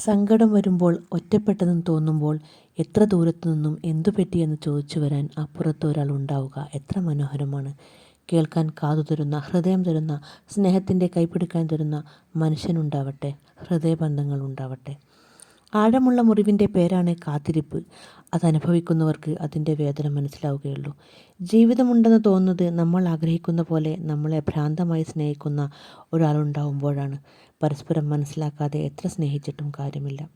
സങ്കടം വരുമ്പോൾ ഒറ്റപ്പെട്ടെന്ന് തോന്നുമ്പോൾ എത്ര ദൂരത്തു നിന്നും എന്തു പറ്റിയെന്ന് ചോദിച്ചു വരാൻ അപ്പുറത്ത് ഒരാൾ ഉണ്ടാവുക എത്ര മനോഹരമാണ്. കേൾക്കാൻ കാതു തരുന്ന ഹൃദയം തരുന്ന സ്നേഹത്തിന്റെ കൈപ്പിടിക്കാൻ തരുന്ന മനുഷ്യനുണ്ടാവട്ടെ ഹൃദയബന്ധങ്ങൾ ഉണ്ടാവട്ടെ. ആഴമുള്ള മുറിവിന്റെ പേരാണ് കാത്തിരിപ്പ്. അതനുഭവിക്കുന്നവർക്ക് അതിന്റെ വേദന മനസ്സിലാവുകയുള്ളൂ. ജീവിതമുണ്ടെന്ന് തോന്നുന്നത് നമ്മൾ ആഗ്രഹിക്കുന്ന പോലെ നമ്മളെ ഭ്രാന്തമായി സ്നേഹിക്കുന്ന ഒരാളുണ്ടാവുമ്പോഴാണ്. പരസ്പരം മനസ്സിലാക്കാതെ എത്ര സ്നേഹിച്ചിട്ടും കാര്യമില്ല.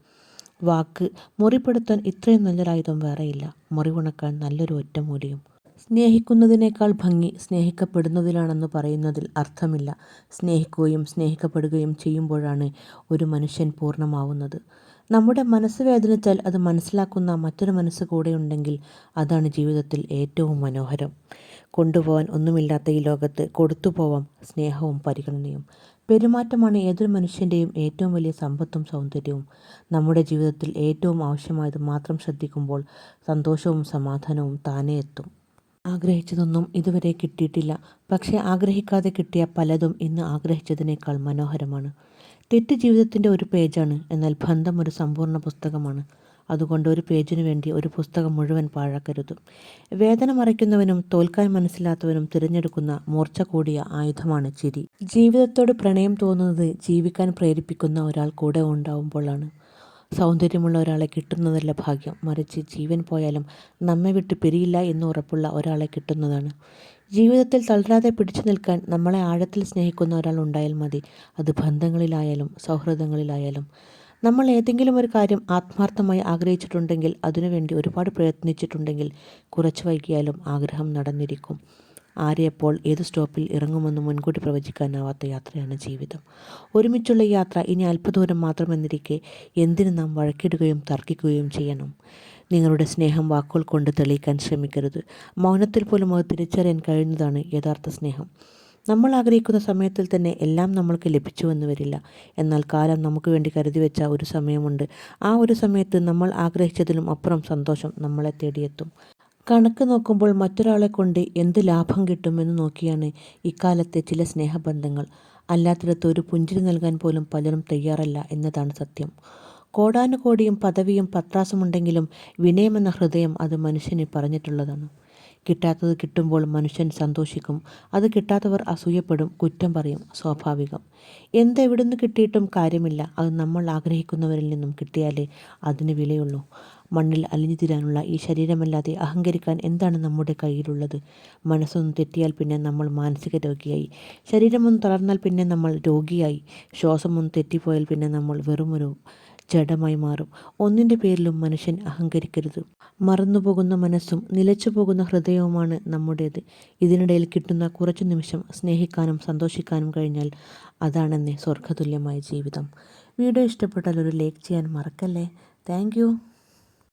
വാക്ക് മുറിപ്പെടുത്താൻ ഇത്രയും നല്ലൊരായുധം വേറെയില്ല. മുറിവുണക്കാൻ നല്ലൊരു ഒറ്റമൂലിയും. സ്നേഹിക്കുന്നതിനേക്കാൾ ഭംഗി സ്നേഹിക്കപ്പെടുന്നതിലാണെന്ന് പറയുന്നതിൽ അർത്ഥമില്ല. സ്നേഹിക്കുകയും സ്നേഹിക്കപ്പെടുകയും ചെയ്യുമ്പോഴാണ് ഒരു മനുഷ്യൻ പൂർണമാവുന്നത്. നമ്മുടെ മനസ്സ് വേദനിച്ചാൽ അത് മനസ്സിലാക്കുന്ന മറ്റൊരു മനസ്സ് കൂടെയുണ്ടെങ്കിൽ അതാണ് ജീവിതത്തിൽ ഏറ്റവും മനോഹരം. കൊണ്ടുപോകാൻ ഒന്നുമില്ലാത്ത ഈ ലോകത്ത് കൊടുത്തുപോവാം സ്നേഹവും പരിഗണനയും. പെരുമാറ്റമാണ് ഏതൊരു മനുഷ്യന്റെയും ഏറ്റവും വലിയ സമ്പത്തും സൗന്ദര്യവും. നമ്മുടെ ജീവിതത്തിൽ ഏറ്റവും ആവശ്യമായത് മാത്രം ശ്രദ്ധിക്കുമ്പോൾ സന്തോഷവും സമാധാനവും താനേ എത്തും. ആഗ്രഹിച്ചതൊന്നും ഇതുവരെ കിട്ടിയിട്ടില്ല. പക്ഷേ ആഗ്രഹിക്കാതെ കിട്ടിയ പലതും ഇന്ന് ആഗ്രഹിച്ചതിനേക്കാൾ മനോഹരമാണ്. തെറ്റ് ജീവിതത്തിന്റെ ഒരു പേജാണ്. എന്നാൽ ബന്ധം ഒരു സമ്പൂർണ പുസ്തകമാണ്. അതുകൊണ്ട് ഒരു പേജിനു വേണ്ടി ഒരു പുസ്തകം മുഴുവൻ പാഴാക്കരുത്. വേദന മറയ്ക്കുന്നവനും തോൽക്കാൻ മനസ്സിലാത്തവനും തിരഞ്ഞെടുക്കുന്ന മൂർച്ച കൂടിയ ആയുധമാണ് ചിരി. ജീവിതത്തോട് പ്രണയം തോന്നുന്നത് ജീവിക്കാൻ പ്രേരിപ്പിക്കുന്ന ഒരാൾ കൂടെ ഉണ്ടാവുമ്പോഴാണ്. സൗന്ദര്യമുള്ള ഒരാളെ കിട്ടുന്നതല്ല ഭാഗ്യം. മറിച്ച് ജീവൻ പോയാലും നമ്മെ വിട്ട് പിരിയില്ല എന്ന് ഉറപ്പുള്ള ഒരാളെ കിട്ടുന്നതാണ്. ജീവിതത്തിൽ തളരാതെ പിടിച്ചു നിൽക്കാൻ നമ്മളെ ആഴത്തിൽ സ്നേഹിക്കുന്ന ഒരാൾ ഉണ്ടായാൽ മതി. അത് ബന്ധങ്ങളിലായാലും സൗഹൃദങ്ങളിലായാലും. നമ്മൾ ഏതെങ്കിലും ഒരു കാര്യം ആത്മാർത്ഥമായി ആഗ്രഹിച്ചിട്ടുണ്ടെങ്കിൽ അതിനുവേണ്ടി ഒരുപാട് പ്രയത്നിച്ചിട്ടുണ്ടെങ്കിൽ കുറച്ച് വൈകിയാലും ആഗ്രഹം നടന്നിരിക്കും. ആരെയപ്പോൾ ഏത് സ്റ്റോപ്പിൽ ഇറങ്ങുമെന്ന് മുൻകൂട്ടി പ്രവചിക്കാനാവാത്ത യാത്രയാണ് ജീവിതം. ഒരുമിച്ചുള്ള യാത്ര ഇനി അല്പദൂരം മാത്രമെന്നിരിക്കെ എന്തിനു നാം വഴക്കിടുകയും തർക്കിക്കുകയും ചെയ്യണം? നിങ്ങളുടെ സ്നേഹം വാക്കുകൾ കൊണ്ട് തെളിയിക്കാൻ ശ്രമിക്കരുത്. മൗനത്തിൽ പോലും അത് തിരിച്ചറിയാൻ കഴിയുന്നതാണ് യഥാർത്ഥ സ്നേഹം. നമ്മൾ ആഗ്രഹിക്കുന്ന സമയത്തിൽ തന്നെ എല്ലാം നമ്മൾക്ക് ലഭിച്ചുവെന്ന് വരില്ല. എന്നാൽ കാലം നമുക്ക് വേണ്ടി കരുതി വെച്ച ഒരു സമയമുണ്ട്. ആ ഒരു സമയത്ത് നമ്മൾ ആഗ്രഹിച്ചതിലും അപ്പുറം സന്തോഷം നമ്മളെ തേടിയെത്തും. കണക്ക് നോക്കുമ്പോൾ മറ്റൊരാളെ കൊണ്ട് എന്ത് ലാഭം കിട്ടുമെന്ന് നോക്കിയാണ് ഇക്കാലത്തെ ചില സ്നേഹബന്ധങ്ങൾ. അല്ലാത്തിടത്ത് ഒരു പുഞ്ചിരി നൽകാൻ പോലും പലരും തയ്യാറല്ല എന്നതാണ് സത്യം. കോടാനുകോടിയും പദവിയും പത്രാസുമുണ്ടെങ്കിലും വിനയമെന്ന ഹൃദയം അത് മനുഷ്യന് പറഞ്ഞിട്ടുള്ളതാണ്. കിട്ടാത്തത് കിട്ടുമ്പോൾ മനുഷ്യൻ സന്തോഷിക്കും. അത് കിട്ടാത്തവർ അസൂയപ്പെടും കുറ്റം പറയും സ്വാഭാവികം. എന്തെവിടുന്ന് കിട്ടിയിട്ടും കാര്യമില്ല. അത് നമ്മൾ ആഗ്രഹിക്കുന്നവരിൽ നിന്നും കിട്ടിയാലേ അതിന് വിലയുള്ളൂ. മണ്ണിൽ അലിഞ്ഞു തീരാനുള്ള ഈ ശരീരമല്ലാതെ അഹങ്കരിക്കാൻ എന്താണ് നമ്മുടെ കയ്യിലുള്ളത്? മനസ്സൊന്ന് തെറ്റിയാൽ പിന്നെ നമ്മൾ മാനസിക രോഗിയായി. ശരീരമൊന്ന് തളർന്നാൽ പിന്നെ നമ്മൾ രോഗിയായി. ശ്വാസമൊന്ന് തെറ്റിപ്പോയാൽ പിന്നെ നമ്മൾ വെറുമൊരു ജഡമായി മാറും. ഒന്നിന്റെ പേരിലും മനുഷ്യൻ അഹങ്കരിക്കരുത്. മറന്നുപോകുന്ന മനസ്സും നിലച്ചു പോകുന്ന ഹൃദയവുമാണ് നമ്മുടേത്. ഇതിനിടയിൽ കിട്ടുന്ന കുറച്ചു നിമിഷം സ്നേഹിക്കാനും സന്തോഷിക്കാനും കഴിഞ്ഞാൽ അതാണെന്നെ സ്വർഗതുല്യമായ ജീവിതം. വീഡിയോ ഇഷ്ടപ്പെട്ടാൽ ഒരു ലൈക്ക് ചെയ്യാൻ മറക്കല്ലേ? താങ്ക്